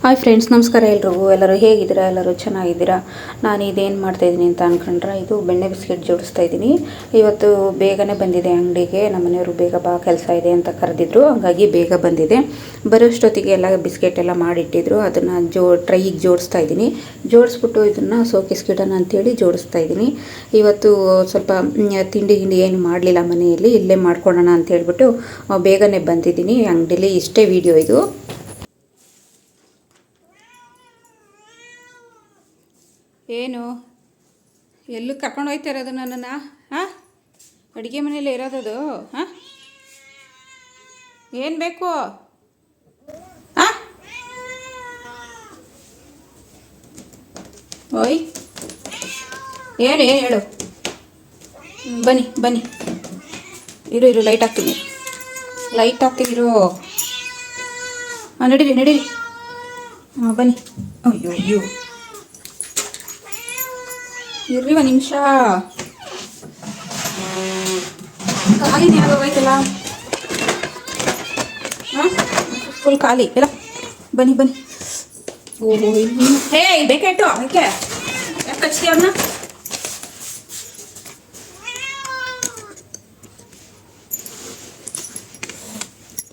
Hi friends, ನಮಸ್ಕಾರ ಎಲ್ರಿಗೂ. ಎಲ್ಲರೂ ಹೇಗಿದ್ದೀರಾ? ಎಲ್ಲರೂ ಚೆನ್ನಾಗಿದ್ದೀರಾ? ನಾನು ಇದೇನು ಮಾಡ್ತಾಯಿದ್ದೀನಿ ಅಂತ ಅನ್ಕೊಂಡ್ರೆ, ಇದು ಬೆಣ್ಣೆ ಬಿಸ್ಕೆಟ್ ಜೋಡಿಸ್ತಾ ಇದ್ದೀನಿ. ಇವತ್ತು ಬೇಗನೆ ಬಂದಿದೆ ಅಂಗಡಿಗೆ. ನಮ್ಮ ಮನೆಯವರು ಬೇಗ ಬಾ, ಕೆಲಸ ಇದೆ ಅಂತ ಕರೆದಿದ್ರು. ಹಾಗಾಗಿ ಬೇಗ ಬಂದಿದೆ. ಬರೋಷ್ಟೊತ್ತಿಗೆ ಎಲ್ಲ ಬಿಸ್ಕೆಟ್ ಎಲ್ಲ ಮಾಡಿಟ್ಟಿದ್ರು. ಅದನ್ನು ಜೋ, ಟ್ರೈಗೆ ಜೋಡಿಸ್ತಾ ಇದ್ದೀನಿ. ಜೋಡಿಸ್ಬಿಟ್ಟು ಇದನ್ನು ಸೋಕಿಸ್ಕಿಡೋಣ ಅಂತೇಳಿ ಜೋಡಿಸ್ತಾ ಇದ್ದೀನಿ. ಇವತ್ತು ಸ್ವಲ್ಪ ತಿಂಡಿ ಗಿಂಡಿ ಏನು ಮಾಡಲಿಲ್ಲ ಮನೆಯಲ್ಲಿ. ಇಲ್ಲೇ ಮಾಡ್ಕೊಳ್ಳೋಣ ಅಂತ ಹೇಳ್ಬಿಟ್ಟು, ಬೇಗನೆ ಬಂದಿದ್ದೀನಿ. ಅಂಗಡಿಲಿ ಇಷ್ಟೇ ವಿಡಿಯೋ ಇದು. ಏನು? ಎಲ್ಲೂ ಕರ್ಕೊಂಡು ಹೋಯ್ತಾರೆ ಅದು ನನ್ನನ್ನು? ಹಾಂ? ಅಡುಗೆ ಮನೇಲಿ ಇರೋದದು? ಹಾಂ? ಏನು ಬೇಕು? ಹಾಂ? ಓಯ್. ಏನು ಹೇಳು? ಬನ್ನಿ ಬನ್ನಿ. ಇರು ಇರು ಲೈಟ್ ಹಾಕ್ತೀನಿ. ಲೈಟ್ ಹಾಕ್ತೀನಿ, ಇರು. ಹಾಂ ನಡೀರಿ ನಡೀರಿ. ಹಾಂ ಬನ್ನಿ. ಅಯ್ಯೋ ಅಯ್ಯೋ. ಇರ್ರಿ ಒಂದು ನಿಮಿಷ. ಖಾಲಿ ಹೋಗೈತಲ್ಲ ಹಾಂ? ಫುಲ್ ಖಾಲಿ. ಇಲ್ಲ ಬನ್ನಿ ಬನ್ನಿ. ಓಹೋ ಹೇ ಬೇಕಾಯ್ತು ಅದಕ್ಕೆ. ಯಾಕೆ ಕಚ್ತಿ ಅವ್ರನ್ನ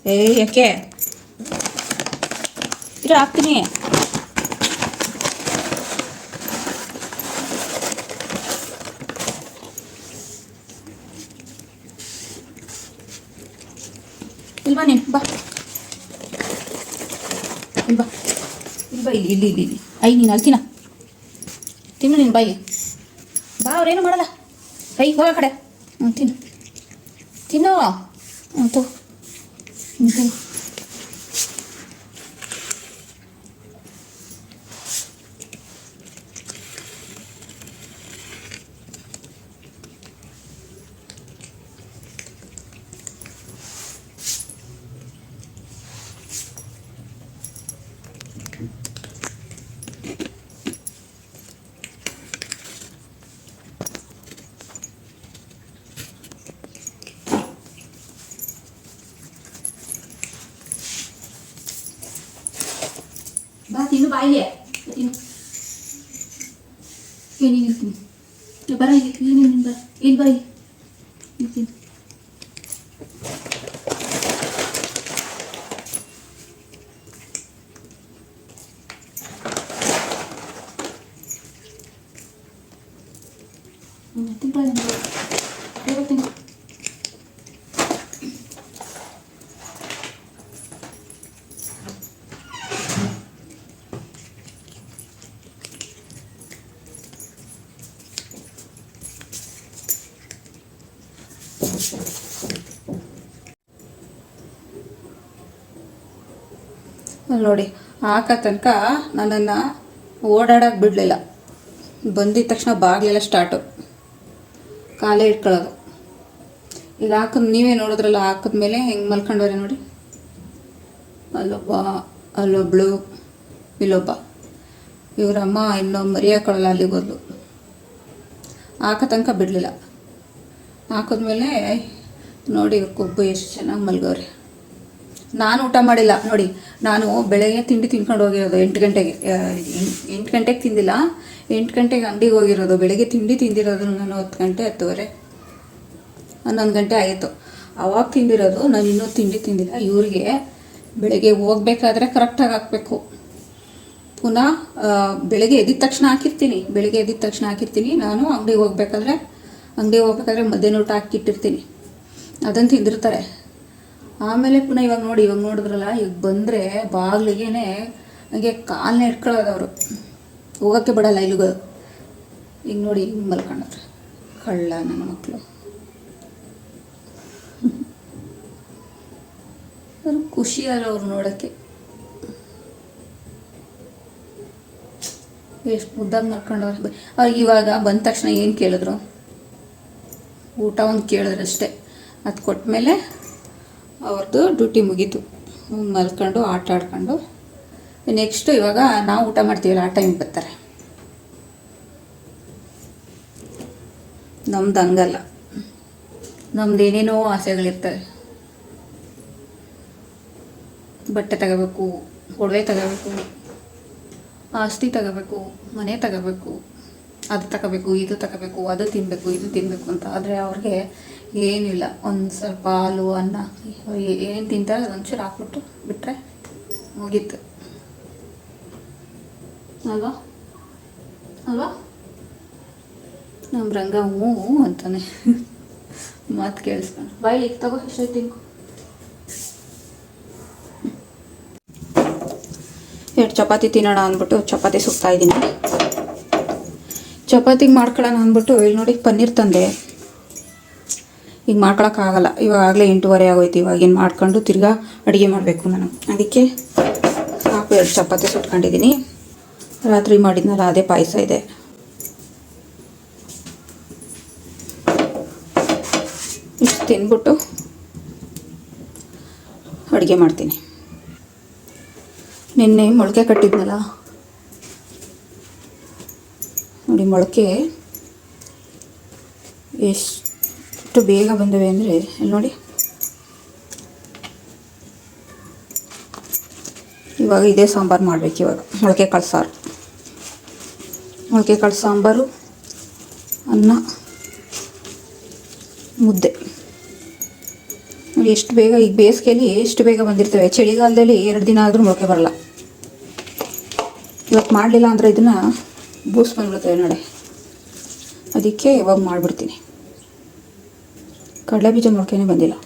ಏ ಯಾಕೆ? ಇರು, ಹಾಕ್ತೀನಿ. ನೀನು ಬಾ. ಇಲ್ಲಿ ಬಾ. ಇಲ್ಲಿ ಬಾ ಇಲ್ಲಿ ಇಲ್ಲಿ ಇಲ್ಲಿ ಇಲ್ಲಿ. ಐ, ನೀನು ಅಲ್ಲಿ ತಿನ್ನ ತಿನ್ನು ನೀನು ಬಾಯಿ. ಬಾ ಅವ್ರೇನು ಮಾಡಲ್ಲ. ಕೈ ಹೋಗ ಕಡೆ. ಹ್ಞೂ ತಿನ್ನು. ತಿನ್ನೋ. ಹ್ಞೂ ತೋ ಹ್ಞೂ ತಿನ್ನು ಬಾ ತಿನ್ನು ಬಾಯಿಲೆ ತಿನ್ನು ಏನೇನು ಇರ್ತೀನಿ ಬರ ಇಲ್ಲಿ ಏನೇನು ಬರ ಇಲ್ಲಿ ಬಾ ಇಲ್ಲಿ ಇಲ್ಲಿ ತಿನ್ನು ಹ್ಮ್, ತಿನ್ನು ಬಾ ನೋಡಿ ಹಾಕ ತನಕ ನನ್ನನ್ನು ಓಡಾಡೋಕ್ಕೆ ಬಿಡಲಿಲ್ಲ. ಬಂದಿದ ತಕ್ಷಣ ಬಾಗಿಲೆಲ್ಲ ಸ್ಟಾರ್ಟು ಕಾಲೇ ಇಟ್ಕೊಳ್ಳೋದು. ಈಗ ಹಾಕಿದ್ ನೀವೇ ನೋಡಿದ್ರಲ್ಲ ಹಾಕಿದ್ಮೇಲೆ ಹೆಂಗೆ ಮಲ್ಕೊಂಡವ್ರೆ ನೋಡಿ. ಅಲ್ಲೊಬ್ಬ, ಅಲ್ಲೊಬ್ಳು, ಇಲ್ಲೊಬ್ಬ. ಇವರಮ್ಮ ಇನ್ನೂ ಮರಿಯಾಕೊಳ್ಳಲ್ಲ ಅಲ್ಲಿ ಹಾಕೋ ಹಾಕ ತನಕ ಬಿಡಲಿಲ್ಲ. ಹಾಕಿದ್ಮೇಲೆ ನೋಡಿ, ಇವ್ರ ಕೊಬ್ಬು ಎಷ್ಟು ಚೆನ್ನಾಗಿ ಮಲ್ಗವ್ರೆ. ನಾನು ಊಟ ಮಾಡಿಲ್ಲ. ನೋಡಿ, ನಾನು ಬೆಳಗ್ಗೆ ತಿಂಡಿ ತಿನ್ಕೊಂಡು ಹೋಗಿರೋದು ಎಂಟು ಗಂಟೆಗೆ. ಎಂಟು ಗಂಟೆಗೆ ತಿಂದಿಲ್ಲ. ಎಂಟು ಗಂಟೆಗೆ ಅಂಗಡಿಗೆ ಹೋಗಿರೋದು. ಬೆಳಗ್ಗೆ ತಿಂಡಿ ತಿಂದಿರೋದು ನಾನು ಹತ್ತು ಗಂಟೆ, ಹತ್ತುವರೆ, ಹನ್ನೊಂದು ಗಂಟೆ ಆಯಿತು. ಅವಾಗ ತಿಂದಿರೋದು, ನಾನು ಇನ್ನೂ ತಿಂಡಿ ತಿಂದಿಲ್ಲ. ಇವ್ರಿಗೆ ಬೆಳಗ್ಗೆ ಹೋಗ್ಬೇಕಾದ್ರೆ ಕರೆಕ್ಟಾಗಿ ಹಾಕಬೇಕು. ಪುನಃ ಬೆಳಗ್ಗೆ ಎದ್ದಿದ ತಕ್ಷಣ ಹಾಕಿರ್ತೀನಿ. ಬೆಳಗ್ಗೆ ಎದ್ದಿದ ತಕ್ಷಣ ಹಾಕಿರ್ತೀನಿ. ನಾನು ಅಂಗಡಿಗೆ ಹೋಗ್ಬೇಕಾದ್ರೆ ಅಂಗಡಿಗೆ ಹೋಗ್ಬೇಕಾದ್ರೆ ಮಧ್ಯಾಹ್ನ ಊಟ ಹಾಕಿಟ್ಟಿರ್ತೀನಿ ಅದನ್ನು ತಿಂದಿರ್ತಾರೆ. ಆಮೇಲೆ ಪುನಃ ಇವಾಗ ನೋಡಿ, ಇವಾಗ ನೋಡಿದ್ರಲ್ಲ, ಇವಾಗ ಬಂದರೆ ಬಾಗಿಲಿಗೇನೆ ನನಗೆ ಕಾಲನ್ನ ಇಟ್ಕೊಳ್ಳೋದು ಅವರು. ಹೋಗೋಕ್ಕೆ ಬಿಡಲ್ಲ ಇಲ್ಲಿಗೆ ಈಗ ನೋಡಿ, ಹಿಂಗೆ ಮಲ್ಕೊಂಡ್ರೆ ಕಳ್ಳ ನನ್ನ ಮಕ್ಕಳು ಅವ್ರು ಖುಷಿಯಲ್ಲ ಅವ್ರು ನೋಡೋಕ್ಕೆ. ಎಷ್ಟು ಮುದ್ದಾಗಿ ಮಲ್ಕೊಂಡವ್ರೆ. ಅವ್ರಿಗೆ ಇವಾಗ ಬಂದ ತಕ್ಷಣ ಏನು ಕೇಳಿದ್ರು? ಊಟ ಒಂದು ಕೇಳಿದ್ರಷ್ಟೇ ಅದು ಕೊಟ್ಟ ಕೊಟ್ಮೇಲೆ ಅವ್ರದ್ದು ಡ್ಯೂಟಿ ಮುಗೀತು. ಮಲ್ಕೊಂಡು, ಆಟ ಆಡ್ಕೊಂಡು. ನೆಕ್ಸ್ಟು ಇವಾಗ ನಾವು ಊಟ ಮಾಡ್ತೀವಲ್ಲ, ಆ ಟೈಮಿಗೆ ಬರ್ತಾರೆ. ನಮ್ದು ಹಂಗಲ್ಲ. ನಮ್ದು ಏನೇನೋ ಆಸೆಗಳಿರ್ತವೆ. ಬಟ್ಟೆ ತಗೋಬೇಕು, ಒಡವೆ ತಗೋಬೇಕು, ಆಸ್ತಿ ತಗೋಬೇಕು, ಮನೆ ತಗೋಬೇಕು. ಅದು ತಗೋಬೇಕು, ಇದು ತಗೋಬೇಕು, ಅದು ತಿನ್ನಬೇಕು ಇದು ತಿನ್ನಬೇಕು ಅಂತ. ಆದರೆ ಅವ್ರಿಗೆ ಏನಿಲ್ಲ, ಒಂದು ಸ್ವಲ್ಪ ಹಾಲು, ಅನ್ನ ಏನು ತಿಂತಾರೆ ಅದೊಂಚೂರು ಹಾಕ್ಬಿಟ್ಟು ಬಿಟ್ಟರೆ ಮುಗೀತು. ಅಲ್ವಾ? ಅಲ್ವಾ? ನಮ್ಮ ರಂಗ ಹ್ಞೂ ಅಂತಾನೆ. ಮಾತು ಕೇಳಿಸ್ಕೊಂಡು ಬಾಯ್ಲಿ ತಗೋ ಎಷ್ಟೇ ತಿಂಕು? ಎರಡು ಚಪಾತಿ ತಿನ್ನೋಣ ಅಂದ್ಬಿಟ್ಟು ಚಪಾತಿ ಸುಕ್ತಾ ಇದ್ದೀನಿ. ಚಪಾತಿಗೆ ಮಾಡ್ಕೊಳ್ಳೋಣ ಅಂದ್ಬಿಟ್ಟು ಇಲ್ಲಿ ನೋಡಿ, ಪನ್ನೀರ್ ತಂದೆ. ಈಗ ಮಾಡ್ಕೊಳಕ್ಕಾಗಲ್ಲ ಇವಾಗಲೇ ಎಂಟೂವರೆ ಆಗೋಯ್ತು. ಇವಾಗ ಏನು ಮಾಡ್ಕೊಂಡು ತಿರ್ಗಾ ಅಡುಗೆ ಮಾಡಬೇಕು ನಾನು. ಅದಕ್ಕೆ ಸಾಕು, ಎರಡು ಚಪಾತಿ ಸುಟ್ಕೊಂಡಿದ್ದೀನಿ ರಾತ್ರಿ ಮಾಡಿದ್ನಲ್ಲ, ಅದೇ ಪಾಯಸ ಇದೆ. ಇಷ್ಟು ತಿಂದ್ಬಿಟ್ಟು ಅಡುಗೆ ಮಾಡ್ತೀನಿ. ನಿನ್ನೆ ಮೊಳಕೆ ಕಟ್ಟಿದ್ನಲ್ಲ ನೋಡಿ ಮೊಳಕೆ ಎಷ್ಟು ಬೇಗ ಬಂದವೆ ಅಂದರೆ ನೋಡಿ. ಇವಾಗ ಇದೇ ಸಾಂಬಾರು ಮಾಡಬೇಕು ಇವಾಗ. ಮೊಳಕೆ ಕಾಳು ಸಾರು. ಮೊಳಕೆ ಕಾಳು ಸಾಂಬಾರು, ಅನ್ನ, ಮುದ್ದೆ. ಎಷ್ಟು ಬೇಗ, ಈಗ ಬೇಸಿಗೆಯಲ್ಲಿ ಎಷ್ಟು ಬೇಗ ಬಂದಿರ್ತವೆ? ಚಳಿಗಾಲದಲ್ಲಿ ಎರಡು ದಿನ ಆದರೂ ಮೊಳಕೆ ಬರಲ್ಲ. ಇವತ್ತು ಮಾಡಲಿಲ್ಲ ಅಂದರೆ ಇದನ್ನು ಬೂಸ್ ಬಂದ್ಬಿಡ್ತವೆ ನೋಡಿ. ಅದಕ್ಕೆ ಇವಾಗ ಮಾಡಿಬಿಡ್ತೀನಿ. ಕಡಲೆ ಬೀಜ ಮೊಳಕೆನೇ ಬಂದಿಲ್ಲ.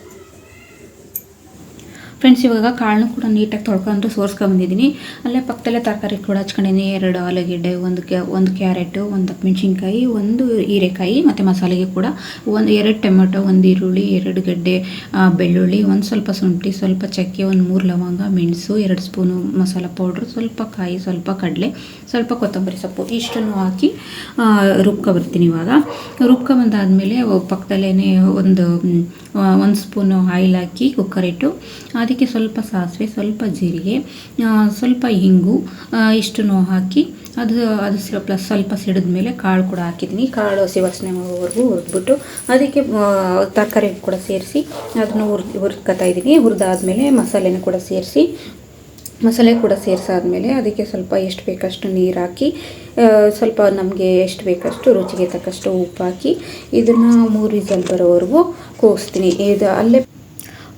ಫ್ರೆಂಡ್ಸ್ ಇವಾಗ ಕಾಳನ್ನು ಕೂಡ ನೀಟಾಗಿ ತೊಳ್ಕೊಂಡು ಸೋರ್ಸ್ಕೊಂಬಂದಿದ್ದೀನಿ ಅಲ್ಲೇ ಪಕ್ಕದಲ್ಲೇ ತರಕಾರಿ ಕೂಡ ಹಚ್ಕೊಂಡಿದ್ದೀನಿ. ಎರಡು ಆಲೂಗೆಡ್ಡೆ, ಒಂದು ಕ್ಯಾ, ಒಂದು ಕ್ಯಾರೆಟು, ಒಂದು ಮೆಣಸಿನ್ಕಾಯಿ, ಒಂದು ಹೀರೆಕಾಯಿ ಮತ್ತು ಮಸಾಲೆಗೆ ಕೂಡ ಒಂದು ಎರಡು ಟೊಮೆಟೊ, ಒಂದು ಈರುಳ್ಳಿ, ಎರಡು ಗಡ್ಡೆ ಬೆಳ್ಳುಳ್ಳಿ, ಒಂದು ಸ್ವಲ್ಪ ಶುಂಠಿ, ಸ್ವಲ್ಪ ಚಕ್ಕೆ, ಒಂದು ಮೂರು ಲವಂಗ, ಮೆಣಸು, ಎರಡು ಸ್ಪೂನು ಮಸಾಲ ಪೌಡ್ರು, ಸ್ವಲ್ಪ ಕಾಯಿ, ಸ್ವಲ್ಪ ಕಡಲೆ, ಸ್ವಲ್ಪ ಕೊತ್ತಂಬರಿ ಸೊಪ್ಪು ಇಷ್ಟನ್ನು ಹಾಕಿ ರುಬ್ಕೊಬರ್ತೀನಿ ಇವಾಗ. ರುಬ್ಕೊಂಬಂದಾದಮೇಲೆ ಪಕ್ಕದಲ್ಲೇ ಒಂದು ಒಂದು ಸ್ಪೂನು ಆಯಿಲ್ ಹಾಕಿ ಕುಕ್ಕರ್ ಇಟ್ಟು, ಅದಕ್ಕೆ ಸ್ವಲ್ಪ ಸಾಸಿವೆ, ಸ್ವಲ್ಪ ಜೀರಿಗೆ ಸ್ವಲ್ಪ ಹಿಂಗು ಇಷ್ಟನ್ನು ಹಾಕಿ ಅದು ಅದು ಸ್ವಲ್ಪ ಸ್ವಲ್ಪ ಸಿಡಿದ ಮೇಲೆ ಕಾಳು ಕೂಡ ಹಾಕಿದ್ದೀನಿ. ಕಾಳು ಹಸಿ ವಾಸನೆ ಹೋಗೋವರೆಗೂ ಹುರಿದ್ಬಿಟ್ಟು ಅದಕ್ಕೆ ತರಕಾರಿ ಕೂಡ ಸೇರಿಸಿ ಅದನ್ನು ಹುರ್ ಹುರ್ಕೋತಾ ಇದ್ದೀನಿ. ಹುರಿದಾದ್ಮೇಲೆ ಮಸಾಲೆನೂ ಕೂಡ ಸೇರಿಸಿ, ಮಸಾಲೆ ಕೂಡ ಸೇರಿಸಾದ್ಮೇಲೆ ಅದಕ್ಕೆ ಸ್ವಲ್ಪ ಎಷ್ಟು ಬೇಕಷ್ಟು ನೀರು ಹಾಕಿ ಸ್ವಲ್ಪ ನಮಗೆ ಎಷ್ಟು ಬೇಕಷ್ಟು ರುಚಿಗೆ ತಕ್ಕಷ್ಟು ಉಪ್ಪು ಹಾಕಿ ಇದನ್ನು ಮೂರು ವಿಸಲ್ ಬರೋವರೆಗೂ ಕೂಗಿಸ್ತೀನಿ ಇದು ಅಲ್ಲೇ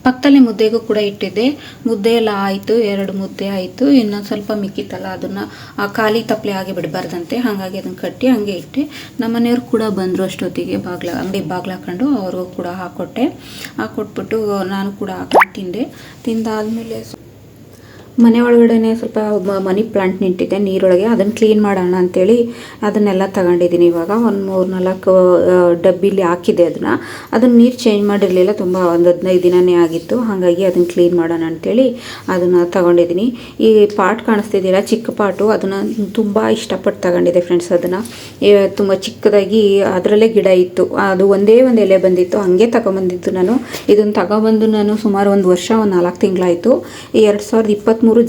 ಪಕ್ಕದಲ್ಲೇ ಮುದ್ದೆಗೂ ಕೂಡ ಇಟ್ಟಿದ್ದೆ. ಮುದ್ದೆ ಎಲ್ಲ ಆಯಿತು, ಎರಡು ಮುದ್ದೆ ಆಯಿತು. ಇನ್ನೊಂದು ಸ್ವಲ್ಪ ಮಿಕ್ಕಿತ್ತಲ್ಲ, ಅದನ್ನು ಖಾಲಿ ತಪ್ಪಲೆ ಆಗಿ ಬಿಡಬಾರ್ದಂತೆ. ಹಾಗಾಗಿ ಅದನ್ನು ಕಟ್ಟಿ ಹಂಗೆ ಇಟ್ಟೆ. ನಮ್ಮ ಮನೆಯವ್ರು ಕೂಡ ಬಂದರು ಅಷ್ಟೊತ್ತಿಗೆ, ಬಾಗ್ಲ, ಅಂಗಡಿ ಬಾಗ್ಲ ಹಾಕೊಂಡು ಅವ್ರಿಗೂ ಕೂಡ ಹಾಕ್ಕೊಟ್ಟೆ ಹಾಕ್ಕೊಟ್ಬಿಟ್ಟು ನಾನು ಕೂಡ ಹಾಕೊಂಡು ತಿಂದೆ. ತಿಂದಾದ್ಮೇಲೆ ಮನೆ ಒಳಗಡೆನೆ ಸ್ವಲ್ಪ ಮನಿ ಪ್ಲಾಂಟ್ ನಿಂತಿದೆ ನೀರೊಳಗೆ. ಅದನ್ನು ಕ್ಲೀನ್ ಮಾಡೋಣ ಅಂತೇಳಿ ಅದನ್ನೆಲ್ಲ ತಗೊಂಡಿದ್ದೀನಿ ಇವಾಗ. ಒಂದು ಮೂರು ನಾಲ್ಕು ಡಬ್ಬಿಲಿ ಹಾಕಿದೆ ಅದನ್ನು ಅದನ್ನು ನೀರು ಚೇಂಜ್ ಮಾಡಿರಲಿಲ್ಲ, ತುಂಬ ಒಂದು ಹದಿನೈದು ದಿನನೇ ಆಗಿತ್ತು. ಹಾಗಾಗಿ ಅದನ್ನು ಕ್ಲೀನ್ ಮಾಡೋಣ ಅಂತೇಳಿ ಅದನ್ನು ತಗೊಂಡಿದ್ದೀನಿ. ಈ ಪಾಟ್ ಕಾಣಿಸ್ತಿದ್ದೀರಾ ಚಿಕ್ಕ ಪಾಟು, ಅದನ್ನು ತುಂಬ ಇಷ್ಟಪಟ್ಟು ತಗೊಂಡಿದ್ದೆ ಫ್ರೆಂಡ್ಸ್ ಅದನ್ನು. ತುಂಬ ಚಿಕ್ಕದಾಗಿ ಅದರಲ್ಲೇ ಗಿಡ ಇತ್ತು. ಅದು ಒಂದೇ ಒಂದು ಎಲೆ ಬಂದಿತ್ತು, ಹಂಗೆ ತಗೊಂಬಂದಿದ್ದು ನಾನು. ಇದನ್ನು ತಗೊಬಂದು ನಾನು ಸುಮಾರು ಒಂದು ವರ್ಷ, ಒಂದು ನಾಲ್ಕು ತಿಂಗಳಾಯಿತು. ಎರಡು ಸಾವಿರದ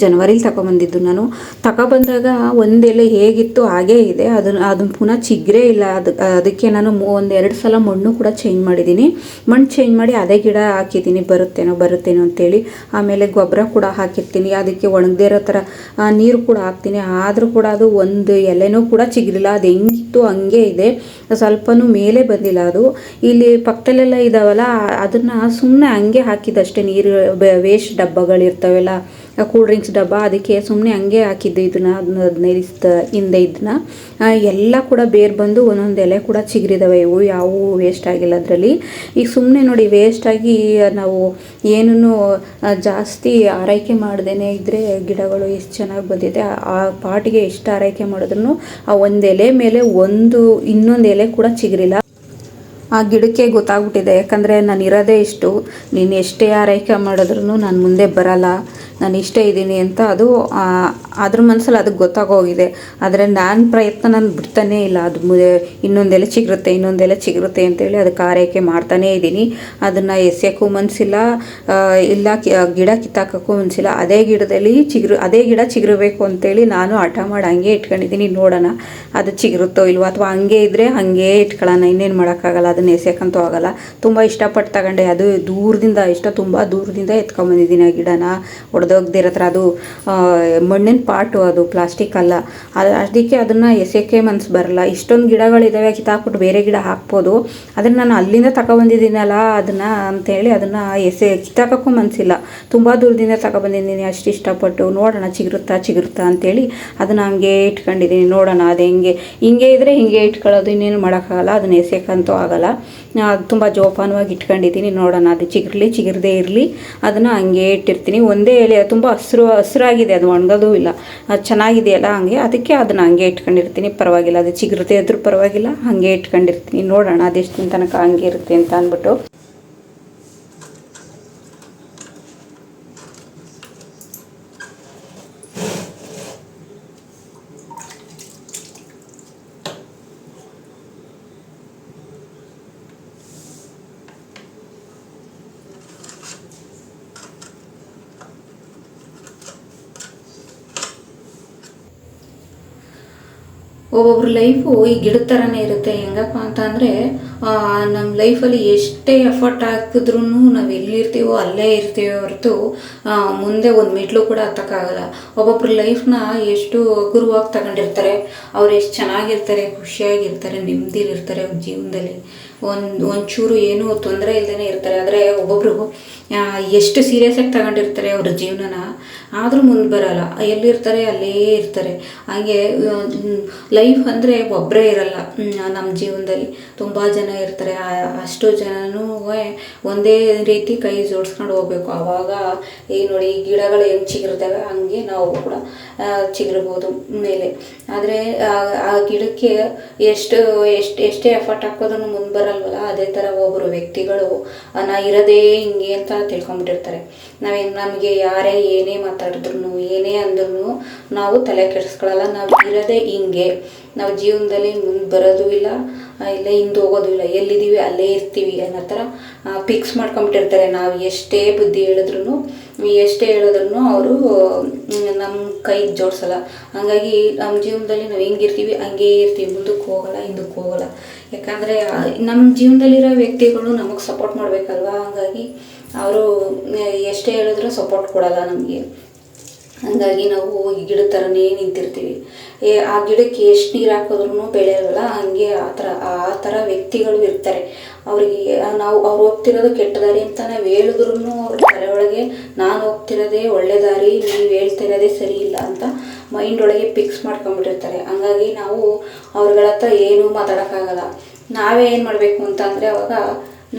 ಜನವರಿಲಿ ತಗೊಬಂದಿದ್ದು ನಾನು. ತಗೊಬಂದಾಗ ಒಂದೆಲೆ ಹೇಗಿತ್ತು ಹಾಗೇ ಇದೆ. ಅದನ್ನು ಅದನ್ನು ಪುನಃ ಚಿಗ್ರೇ ಇಲ್ಲ. ಅದು, ಅದಕ್ಕೆ ನಾನು ಒಂದು ಎರಡು ಸಲ ಮಣ್ಣು ಕೂಡ ಚೇಂಜ್ ಮಾಡಿದ್ದೀನಿ. ಮಣ್ಣು ಚೇಂಜ್ ಮಾಡಿ ಅದೇ ಗಿಡ ಹಾಕಿದ್ದೀನಿ. ಬರುತ್ತೇನೋ ಬರುತ್ತೇನೋ ಅಂತೇಳಿ. ಆಮೇಲೆ ಗೊಬ್ಬರ ಕೂಡ ಹಾಕಿರ್ತೀನಿ. ಅದಕ್ಕೆ ಒಣಗದೇ ಇರೋ ಥರ ನೀರು ಕೂಡ ಹಾಕ್ತೀನಿ. ಆದರೂ ಕೂಡ ಅದು ಒಂದು ಎಲೆನೂ ಕೂಡ ಚಿಗ್ರಿಲ್ಲ. ಅದು ಹೆಂಗಿತ್ತು ಹಂಗೆ ಇದೆ. ಸ್ವಲ್ಪನೂ ಮೇಲೆ ಬಂದಿಲ್ಲ ಅದು. ಇಲ್ಲಿ ಪಕ್ಕದಲ್ಲೆಲ್ಲ ಇದಾವಲ್ಲ, ಅದನ್ನು ಸುಮ್ಮನೆ ಹಂಗೆ ಹಾಕಿದ್ದಷ್ಟೇ ನೀರು ವೇಸ್ಟ್ ಡಬ್ಬಗಳಿರ್ತಾವೆಲ್ಲ. ಕೂಲ್ ಡ್ರಿಂಕ್ಸ್ ಡಬ್ಬ, ಅದಕ್ಕೆ ಸುಮ್ಮನೆ ಹಂಗೆ ಹಾಕಿದ್ದು ಇದನ್ನ, ಅದನ್ನ ಹದಿನೈದು ಹಿಂದೆ ಇದನ್ನ ಎಲ್ಲ ಕೂಡ ಬೇರು ಬಂದು ಒಂದೊಂದು ಎಲೆ ಕೂಡ ಚಿಗುರಿದಾವೆ. ಇವು ಯಾವುವು ವೇಸ್ಟ್ ಆಗಿಲ್ಲ ಅದರಲ್ಲಿ. ಈಗ ಸುಮ್ಮನೆ ನೋಡಿ ವೇಸ್ಟಾಗಿ ನಾವು ಏನೂ ಜಾಸ್ತಿ ಆರೈಕೆ ಮಾಡ್ದೇನೆ ಇದ್ದರೆ ಗಿಡಗಳು ಎಷ್ಟು ಚೆನ್ನಾಗಿ ಬಂದಿದೆ. ಆ ಪಾಟಿಗೆ ಎಷ್ಟು ಆರೈಕೆ ಮಾಡಿದ್ರು ಆ ಒಂದು ಎಲೆ ಮೇಲೆ ಒಂದು, ಇನ್ನೊಂದು ಎಲೆ ಕೂಡ ಚಿಗುರಿಲ್ಲ. ಆ ಗಿಡಕ್ಕೆ ಗೊತ್ತಾಗ್ಬಿಟ್ಟಿದೆ. ಯಾಕಂದರೆ ನಾನು ಇರೋದೇ ಇಷ್ಟು. ನೀನು ಎಷ್ಟೇ ಆರೈಕೆ ಮಾಡಿದ್ರು ನಾನು ಮುಂದೆ ಬರಲ್ಲ. ನಾನು ಇಷ್ಟೇ ಇದ್ದೀನಿ ಅಂತ ಅದು ಅದ್ರ ಮನಸ್ಸಲ್ಲಿ ಅದಕ್ಕೆ ಗೊತ್ತಾಗೋಗಿದೆ ಆದರೆ ನಾನು ಪ್ರಯತ್ನ ನಾನು ಬಿಡ್ತಾನೇ ಇಲ್ಲ. ಅದು ಇನ್ನೊಂದೆಲೆ ಚಿಗುರುತ್ತೆ ಇನ್ನೊಂದೆಲೆ ಚಿಗುರುತ್ತೆ ಅಂತೇಳಿ ಅದಕ್ಕೆ ಆರೈಕೆ ಮಾಡ್ತಾನೇ ಇದ್ದೀನಿ. ಅದನ್ನು ಎಸೆಯೋಕ್ಕೂ ಮನಸ್ಸಿಲ್ಲ ಇಲ್ಲ ಗಿಡ ಕಿತ್ತಾಕೋಕ್ಕೂ ಮನಸ್ಸಿಲ್ಲ. ಅದೇ ಗಿಡದಲ್ಲಿ ಚಿಗುರು, ಅದೇ ಗಿಡ ಚಿಗುರಬೇಕು ಅಂತೇಳಿ ನಾನು ಹಠ ಮಾಡಿ ಹಂಗೆ ಇಟ್ಕೊಂಡಿದ್ದೀನಿ. ನೋಡೋಣ, ಅದು ಚಿಗುರುತ್ತೋ ಇಲ್ವೋ ಅಥವಾ ಹಂಗೆ ಇದ್ದರೆ ಹಾಗೆ ಇಟ್ಕೊಳ್ಳೋಣ. ಇನ್ನೇನು ಮಾಡೋಕ್ಕಾಗಲ್ಲ, ಅದನ್ನು ಎಸೆಯೋಕ್ಕಂತೂ ಆಗಲ್ಲ. ತುಂಬ ಇಷ್ಟಪಟ್ಟು ತಗೊಂಡೆ. ಅದು ದೂರದಿಂದ, ಇಷ್ಟ ತುಂಬ ದೂರದಿಂದ ಎತ್ಕೊಂಬಂದಿದ್ದೀನಿ ಆ ಗಿಡನ. ಹೊಡೆದು ಒದಗದಿರೋ ಅದು ಮಣ್ಣಿನ ಪಾಟು ಅದು ಪ್ಲಾಸ್ಟಿಕ್ ಅಲ್ಲ. ಅದು, ಅದಕ್ಕೆ ಅದನ್ನು ಎಸೆಯೋಕ್ಕೆ ಮನ್ಸು ಬರಲ್ಲ. ಇಷ್ಟೊಂದು ಗಿಡಗಳಿದ್ದಾವೆ ಕಿತ್ತಾಕ್ಬಿಟ್ಟು ಬೇರೆ ಗಿಡ ಹಾಕ್ಬೋದು. ಅದನ್ನು ನಾನು ಅಲ್ಲಿಂದ ತಗೊಬಂದಿದ್ದೀನಲ್ಲ ಅದನ್ನು ಅಂತೇಳಿ ಅದನ್ನು ಎಸೆ, ಕಿತ್ತಾಕೋಕ್ಕೂ ಮನಸ್ಸಿಲ್ಲ ತುಂಬ ದೂರದಿಂದ ತಗೊಬಂದಿದ್ದೀನಿ ಅಷ್ಟು ಇಷ್ಟಪಟ್ಟು. ನೋಡೋಣ, ಚಿಗುರುತ್ತಾ ಚಿಗುರುತ್ತಾ ಅಂತೇಳಿ ಅದನ್ನು ಹಂಗೆ ಇಟ್ಕೊಂಡಿದ್ದೀನಿ. ನೋಡೋಣ, ಅದು ಹೆಂಗೆ, ಹಿಂಗೆ ಇದ್ದರೆ ಹಿಂಗೆ ಇಟ್ಕೊಳ್ಳೋದು, ಇನ್ನೇನು ಮಾಡೋಕ್ಕಾಗಲ್ಲ. ಅದನ್ನ ಎಸೆಯೋಕ್ಕಂತೂ ಆಗಲ್ಲ. ತುಂಬ ಜೋಪಾನವಾಗಿ ಇಟ್ಕೊಂಡಿದ್ದೀನಿ. ನೋಡೋಣ, ಅದು ಚಿಗುರ್ಲಿ, ಚಿಗುರದೇ ಇರಲಿ. ಅದನ್ನು ಹಂಗೆ ಇಟ್ಟಿರ್ತೀನಿ. ಒಂದೇ ಎಲೆ ತುಂಬ ಹಸಿರು, ಹಸಿರಾಗಿದೆ, ಅದು ಒಣಗೋದು ಇಲ್ಲ. ಅದು ಚೆನ್ನಾಗಿದೆಯಲ್ಲ ಹಂಗೆ, ಅದಕ್ಕೆ ಅದನ್ನು ಹಂಗೆ ಇಟ್ಕೊಂಡಿರ್ತೀನಿ. ಪರವಾಗಿಲ್ಲ, ಅದು ಚಿಗ್ರತೆ ಇದ್ರೂ ಪರವಾಗಿಲ್ಲ, ಹಾಗೆ ಇಟ್ಕೊಂಡಿರ್ತೀನಿ. ನೋಡೋಣ ಅದೆಷ್ಟು ತನಕ ಹಂಗೆ ಇರುತ್ತೆ ಅಂತ ಅಂದ್ಬಿಟ್ಟು. ಒಬ್ಬೊಬ್ರ ಲೈಫು ಈ ಗಿಡದ ಥರನೇ ಇರುತ್ತೆ. ಹೆಂಗಪ್ಪ ಅಂತ ಅಂದರೆ ನಮ್ಮ ಲೈಫಲ್ಲಿ ಎಷ್ಟೇ ಎಫರ್ಟ್ ಹಾಕಿದ್ರೂ ನಾವು ಎಲ್ಲಿರ್ತೀವೋ ಅಲ್ಲೇ ಇರ್ತೀವೋ ಹೊರತು ಮುಂದೆ ಒಂದು ಮೆಟ್ಲು ಕೂಡ ಹತ್ತಕ್ಕಾಗಲ್ಲ. ಒಬ್ಬೊಬ್ರ ಲೈಫ್ನ ಎಷ್ಟು ಗುರುವಾಗಿ ತಗೊಂಡಿರ್ತಾರೆ, ಅವ್ರು ಎಷ್ಟು ಚೆನ್ನಾಗಿರ್ತಾರೆ, ಖುಷಿಯಾಗಿರ್ತಾರೆ, ನೆಮ್ಮದಿಲಿರ್ತಾರೆ ಅವ್ರ ಜೀವನದಲ್ಲಿ. ಒಂದು, ಒಂಚೂರು ಏನೂ ತೊಂದರೆ ಇಲ್ಲದೇ ಇರ್ತಾರೆ. ಆದರೆ ಒಬ್ಬೊಬ್ರು ಎಷ್ಟು ಎಷ್ಟು ಸೀರಿಯಸ್ಸಾಗಿ ತಗೊಂಡಿರ್ತಾರೆ ಅವ್ರ ಜೀವನನ ಆದರೂ ಮುಂದೆ ಬರಲ್ಲ. ಎಲ್ಲಿರ್ತಾರೆ ಅಲ್ಲೇ ಇರ್ತಾರೆ. ಹಾಗೆ ಲೈಫ್ ಅಂದರೆ ಒಬ್ಬರೇ ಇರಲ್ಲ. ನಮ್ಮ ಜೀವನದಲ್ಲಿ ತುಂಬ ಜನ ಇರ್ತಾರೆ. ಅಷ್ಟು ಜನನೂ ಒಂದೇ ರೀತಿ ಕೈ ಜೋಡಿಸ್ಕೊಂಡು ಹೋಗ್ಬೇಕು. ಆವಾಗ ಏ, ನೋಡಿ, ಈ ಗಿಡಗಳು ಹೆಂಗೆ ಚಿಗುರ್ತವೆ, ಹಂಗೆ ನಾವು ಕೂಡ ಚಿಗಿರ್ಬೋದು ಮೇಲೆ. ಆದರೆ, ಆ ಗಿಡಕ್ಕೆ ಎಷ್ಟು ಎಷ್ಟು, ಎಷ್ಟೇ ಎಫರ್ಟ್ ಹಾಕೋದನ್ನು ಮುಂದೆ ಬರಲ್ವಲ್ಲ? ಅದೇ ಥರ ಒಬ್ಬರು ವ್ಯಕ್ತಿಗಳು ನಾ ಇರೋದೇ ಹಿಂಗೆ ಅಂತ ತಿಳ್ಕೊಂಬಿಟ್ಟಿರ್ತಾರೆ ನಾವೇನು, ನಮಗೆ ಯಾರೇ ಏನೇ ಮಾತಾಡಿದ್ರು ಏನೇ ಅಂದ್ರೂ ನಾವು ತಲೆ ಕೆಡಿಸ್ಕೊಳ್ಳಲ್ಲ ನಾವು ಇರೋದೇ ಹಿಂಗೆ. ನಾವು ಜೀವನದಲ್ಲಿ ಮುಂದೆ ಬರೋದು ಇಲ್ಲ ಇಲ್ಲ ಹಿಂದೆ ಹೋಗೋದು ಇಲ್ಲ. ಎಲ್ಲಿದ್ದೀವಿ ಅಲ್ಲೇ ಇರ್ತೀವಿ ಅನ್ನೋ ಥರ ಫಿಕ್ಸ್ ಮಾಡ್ಕೊಂಬಿಟ್ಟಿರ್ತಾರೆ. ನಾವು ಎಷ್ಟೇ ಬುದ್ಧಿ ಹೇಳಿದ್ರು ಎಷ್ಟೇ ಹೇಳಿದ್ರು ಅವರು ನಮ್ಮ ಕೈ ಜೋಡಿಸಲ್ಲ. ಹಾಗಾಗಿ ನಮ್ಮ ಜೀವನದಲ್ಲಿ ನಾವು ಹೆಂಗಿರ್ತೀವಿ ಹಂಗೇ ಇರ್ತೀವಿ. ಮುಂದಕ್ಕೆ ಹೋಗಲ್ಲ ಹಿಂದಕ್ಕೆ ಹೋಗಲ್ಲ. ಯಾಕಂದರೆ ನಮ್ಮ ಜೀವನದಲ್ಲಿರೋ ವ್ಯಕ್ತಿಗಳು ನಮಗೆ ಸಪೋರ್ಟ್ ಮಾಡಬೇಕಲ್ವಾ? ಹಾಗಾಗಿ, ಅವರು, ಎಷ್ಟೇ ಹೇಳಿದ್ರು ಸಪೋರ್ಟ್ ಕೊಡಲ್ಲ ನಮಗೆ. ಹಾಗಾಗಿ ನಾವು ಈ ಗಿಡದ ಥರನೇ ನಿಂತಿರ್ತೀವಿ. ಏ, ಆ ಗಿಡಕ್ಕೆ ಎಷ್ಟು ನೀರು ಹಾಕಿದ್ರೂ ಇರಲ್ಲ ಹಾಗೆ ಆ ಥರ ಆ ಥರ ವ್ಯಕ್ತಿಗಳು ಇರ್ತಾರೆ. ಅವರಿಗೆ ನಾವು ಅವ್ರು ಹೋಗ್ತಿರೋದು ಕೆಟ್ಟ ದಾರಿ ಅಂತ ನಾವು ಹೇಳಿದ್ರು ಅವ್ರ ತಲೆ ಒಳಗೆ, ನಾನು ಹೋಗ್ತಿರೋದೇ ಒಳ್ಳೆ ದಾರಿ, ನೀವು ಹೇಳ್ತಿರೋದೇ ಸರಿ ಇಲ್ಲ ಅಂತ ಮೈಂಡ್ ಒಳಗೆ ಫಿಕ್ಸ್ ಮಾಡ್ಕೊಂಬಿಟ್ಟಿರ್ತಾರೆ ಹಂಗಾಗಿ ನಾವು ಅವ್ರಗಳ ಹತ್ರ ಏನೂ ಮಾತಾಡೋಕ್ಕಾಗಲ್ಲ. ನಾವೇ ಏನು ಮಾಡಬೇಕು ಅಂತಂದರೆ ಅವಾಗ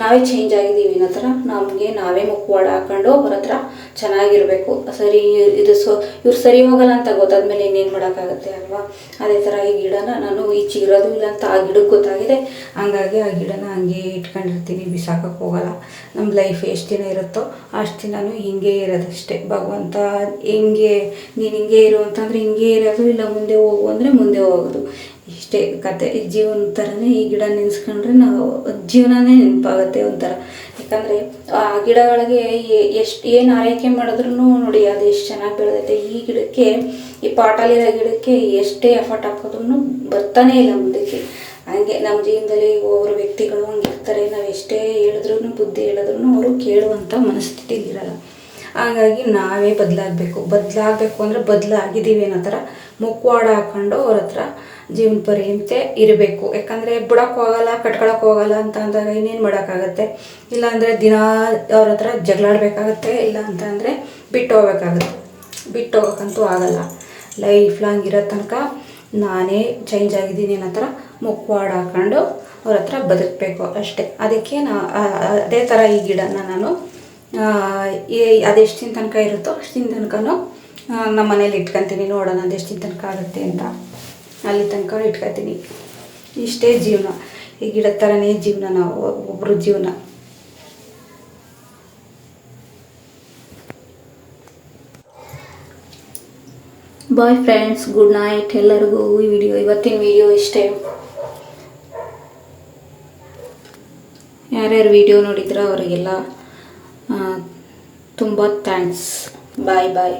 ನಾವೇ ಚೇಂಜ್ ಆಗಿದ್ದೀವಿ. ಅನ್ನೋ ಥರ ನಮಗೆ ನಾವೇ ಮುಖವಾಡ ಹಾಕೊಂಡು ಅವ್ರ ಹತ್ರ ಚೆನ್ನಾಗಿರಬೇಕು. ಸರಿ, ಇದು ಸೊ, ಇವ್ರು ಸರಿ ಹೋಗಲ್ಲ ಅಂತ ಗೊತ್ತಾದ್ಮೇಲೆ ಇನ್ನೇನು ಮಾಡೋಕ್ಕಾಗತ್ತೆ ಅಲ್ವಾ? ಅದೇ ಥರ ಈ ಗಿಡನ ನಾನು ಈ ಇರೋದು ಇಲ್ಲ ಅಂತ ಆ ಗಿಡಕ್ಕೆ ಗೊತ್ತಾಗಿದೆ. ಹಂಗಾಗಿ ಆ ಗಿಡನ ಹಂಗೆ ಇಟ್ಕೊಂಡಿರ್ತೀನಿ. ಬಿಸಾಕಕ್ಕೆ ಹೋಗಲ್ಲ. ನಮ್ಮ ಲೈಫ್ ಎಷ್ಟು ದಿನ ಇರುತ್ತೋ ಅಷ್ಟು ದಿನನೂ ಹಿಂಗೆ ಇರೋದಷ್ಟೇ. ಭಗವಂತ ಹೆಂಗೆ, ನೀನು ಹಿಂಗೆ ಇರು ಅಂತಂದರೆ ಹಿಂಗೆ ಇರೋದು ಇಲ್ಲ, ಮುಂದೆ ಹೋಗು ಅಂದರೆ ಮುಂದೆ ಹೋಗೋದು. ಇಷ್ಟೇ ಕತೆ, ಈ ಜೀವನ ಥರನೇ ಈ ಗಿಡ ನೆನೆಸ್ಕೊಂಡ್ರೆ ನಾವು ಜೀವನನೇ ನೆನಪಾಗುತ್ತೆ ಒಂಥರ. ಯಾಕಂದರೆ ಆ ಗಿಡಗಳಿಗೆ ಎಷ್ಟು, ಏನು ಆರೈಕೆ ಮಾಡಿದ್ರು ನೋಡಿ ಅದು ಎಷ್ಟು ಚೆನ್ನಾಗಿ ಬೆಳೆದೈತೆ. ಈ ಗಿಡಕ್ಕೆ, ಈ ಪಾಟಲಿರೋ ಗಿಡಕ್ಕೆ ಎಷ್ಟೇ ಎಫರ್ಟ್ ಹಾಕೋದ್ರು ಬರ್ತಾನೇ ಇಲ್ಲ ಮುಂದಕ್ಕೆ. ಹಂಗೆ ನಮ್ಮ ಜೀವನದಲ್ಲಿ ಒಬ್ಬರು ವ್ಯಕ್ತಿಗಳು ಹಂಗೆ ಇರ್ತಾರೆ. ನಾವು ಎಷ್ಟೇ ಹೇಳಿದ್ರು ಬುದ್ಧಿ ಹೇಳಿದ್ರು ಅವರು ಕೇಳುವಂಥ ಮನಸ್ಥಿತಿ ಇರಲ್ಲ ಹಾಗಾಗಿ ನಾವೇ ಬದಲಾಗಬೇಕು. ಬದಲಾಗಬೇಕು ಅಂದರೆ ಬದಲಾಗಿದ್ದೀವಿ ಅನ್ನೋ ಥರ ಮುಖವಾಡ ಹಾಕ್ಕೊಂಡು ಅವ್ರ ಹತ್ರ ಜೀವನ ಪರ್ಯಂತೆ ಇರಬೇಕು. ಯಾಕಂದರೆ ಬಿಡೋಕ್ಕೆ ಹೋಗಲ್ಲ ಕಟ್ಕೊಳಕ್ಕೆ ಹೋಗಲ್ಲ ಅಂತ ಅಂದಾಗ ಇನ್ನೇನು ಮಾಡೋಕ್ಕಾಗತ್ತೆ? ಇಲ್ಲಾಂದರೆ ದಿನ ಅವ್ರ ಹತ್ರ ಜಗಳಾಡಬೇಕಾಗತ್ತೆ ಇಲ್ಲ ಅಂತಂದರೆ ಬಿಟ್ಟು ಹೋಗ್ಬೇಕಾಗತ್ತೆ. ಬಿಟ್ಟು ಹೋಗೋಕ್ಕಂತೂ ಆಗಲ್ಲ. ಲೈಫ್ ಲಾಂಗ್ ಇರೋ ತನಕ ನಾನೇ ಚೇಂಜ್ ಆಗಿದ್ದೀನಿ ಅನ್ನೋ ಥರ ಮುಖವಾಡ ಹಾಕ್ಕೊಂಡು ಅವ್ರ ಹತ್ರ ಬದುಕಬೇಕು ಅಷ್ಟೇ. ಅದಕ್ಕೆ ನಾ ಅದೇ ಥರ ಈ ಗಿಡನ ನಾನು ಆ, ಈ- ಅದೆಷ್ಟು ದಿನ ತನಕ ಇರುತ್ತೋ ಅಷ್ಟು ತನಕ ನಮ್ಮ ಮನೇಲಿ ಇಟ್ಕೊತೀನಿ. ನೋಡೋಣ ಅದೆಷ್ಟು ದಿನ ತನಕ ಆಗುತ್ತೆ ಅಂತ. ಅಲ್ಲಿ ತನಕ ಇಟ್ಕೊತೀನಿ. ಇಷ್ಟೇ ಜೀವನ. ಈ ಗಿಡದ ಥರನೇ ಜೀವನ ನಾವು ಒಬ್ಬರು ಜೀವನ. ಬಾಯ್ ಫ್ರೆಂಡ್ಸ್ ಗುಡ್ ನೈಟ್ ಎಲ್ಲರಿಗೂ ಈ ವಿಡಿಯೋ ಇವತ್ತಿನ ವಿಡಿಯೋ ಇಷ್ಟೇ. ಯಾರ್ಯಾರು ವಿಡಿಯೋ ನೋಡಿದ್ರೆ ಅವರಿಗೆಲ್ಲ ತುಂಬ ಥ್ಯಾಂಕ್ಸ್ ಬಾಯ್ ಬಾಯ್